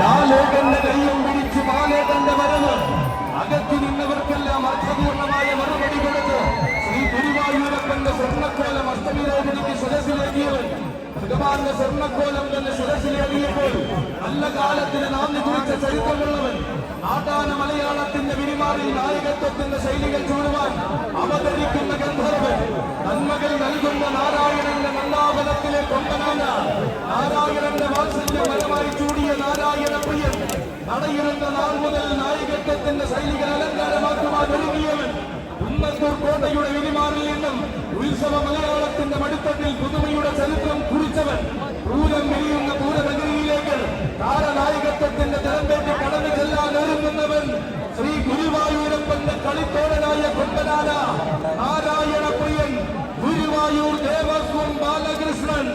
ലാലേകന്റെ കയ്യും പിടിച്ച് ബാലേകന്റെ വരവ് അകത്തു നിന്നവർക്കെല്ലാം അർത്ഥപൂർണമായ മറുപടി കൊടുത്ത് ശ്രീ ഗുരുവായൂരപ്പന്റെ സ്വർണക്കോലം അഷ്ടമിരോഹിണിക്ക് സദസ്സിലേക്കിയവൻ ഭഗവാന്റെ സ്വർണക്കോലം തന്നെ ശിരസിലേറിയപ്പോൾ നല്ല കാലത്തിന് നാന്ദി കുറിച്ച ചരിത്രമുള്ളവൻ നാട്ടാന മലയാളത്തിന്റെ വിരിമാറിൽ നായകത്വത്തിന്റെ ശൈലികൾ ചൂടുവാൻ അവതരിക്കുന്ന ഗന്ധർവൻ നന്മകൾ നൽകുന്ന നാരായണന്റെ നന്ദാവനത്തിലെ കൊണ്ടനാന നാരായണന്റെ വാത്സല്യം ഫലമായി ചൂടിയ നാരായണ പ്രിയൻ നടയിരുന്ന നാൾ മുതൽ നായകത്വത്തിന്റെ ശൈലികൾ അലങ്കാരമാക്കുവാൻ ഒരുങ്ങിയവൻ ഉമ്മത്തൂർ കോട്ടയുടെ വിരിമാറിൽ നിന്നും ഉത്സവ മലയാളത്തിന്റെ മടിത്തട്ടിൽ പുതുമയുടെ வழித்தோடராய கொண்டதாரா நாராயண பொய்யன் குருவாயூர் தேவஸ்வம் பாலகிருஷ்ணன்.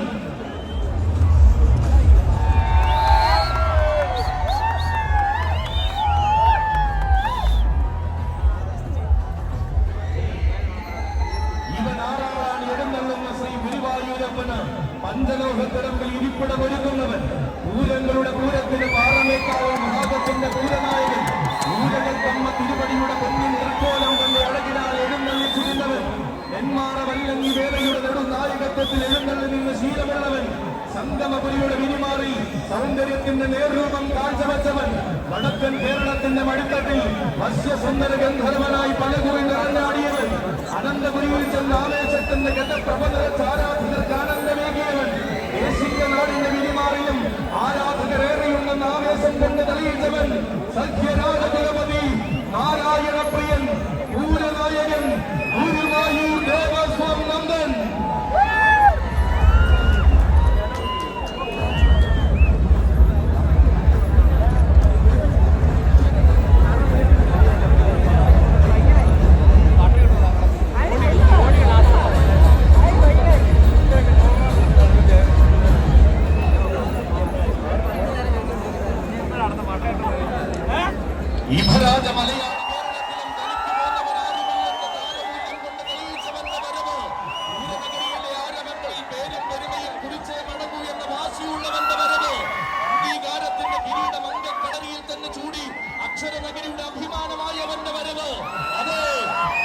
பஞ்சலோக திறங்கள் இருப்பிடம் ஒதுங்குள்ளவன் ஊரங்களுடைய கூரத்திலும் ஆரம்பிக்காத നെടുനായകത്വത്തിൽ എഴുന്നള്ളി നിന്ന് ശീലമുള്ളവൻ സംഗമപുരിയുടെ വിരിമാറി സൗന്ദര്യത്തിന്റെ നേർരൂപം കാഴ്ചവെച്ചവൻ വടക്കൻ കേരളത്തിന്റെ മടിത്തട്ടിൽ വശ്യസുന്ദര ഗന്ധർവനായി പലകുറി നിറഞ്ഞാടിയവൻ അനന്തപുരിയിൽ ചെന്ന് ആവേശത്തിന്റെ ഗതപ്രബല ആരാധകർക്ക് ആനന്ദമേകിയവൻ ദേശീയ നാടിന്റെ വിരിമാറിയും ആരാധകരേറെയുണ്ടെന്ന് ആവേശം കൊണ്ട് തെളിയിച്ചവൻ സഖ്യരാജകുലപതി അക്ഷരനഗരിയുടെ അഭിമാനമായവന്റെ വരവ് അതെ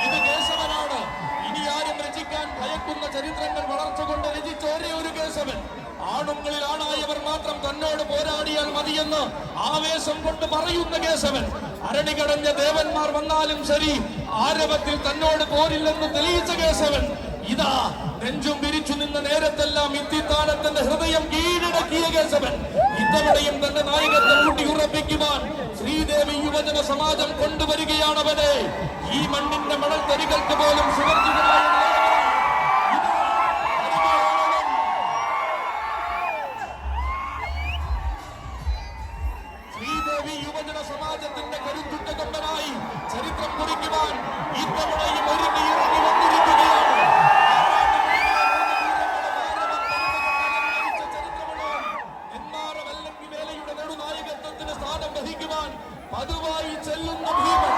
ഇത് കേശവനാണ് ഇനി ആരും രചിക്കാൻ ഭയക്കുന്ന ചരിത്രങ്ങൾ വളർച്ച കൊണ്ട് രചിച്ച കേശവൻ ആണുങ്ങളിൽ ആണായവർ മാത്രം തന്നോട് പോരാടിയാൽ മതിയെന്ന് ആവേശം കൊണ്ട് പറയുന്ന കേശവൻ. അരണികടഞ്ഞ ദേവന്മാർ വന്നാലും ശരി. ആരവത്തിൽ തന്നോട് പോരില്ലെന്ന് തെളിയിച്ച കേശവൻ ഇതാ നെഞ്ചും വിരിച്ചു നിന്ന നേരത്തെല്ലാം ഇത്തിത്താനത്തിന്റെ ഹൃദയം കീഴടക്കിയ കേശവൻ. ഇത്തവണയും തന്റെ നായകത്തെ ഉറപ്പിക്കുവാൻ ശ്രീദേവി യുവജന സമാജം കൊണ്ടുവരികയാണവനെ. ഈ മണ്ണിന്റെ മണൽ തരികൾക്ക് പോലും സുവർജിതനായ സ്ഥാനം വഹിക്കുവാൻ പതിവായി ചെല്ലുന്ന ഭീമൻ.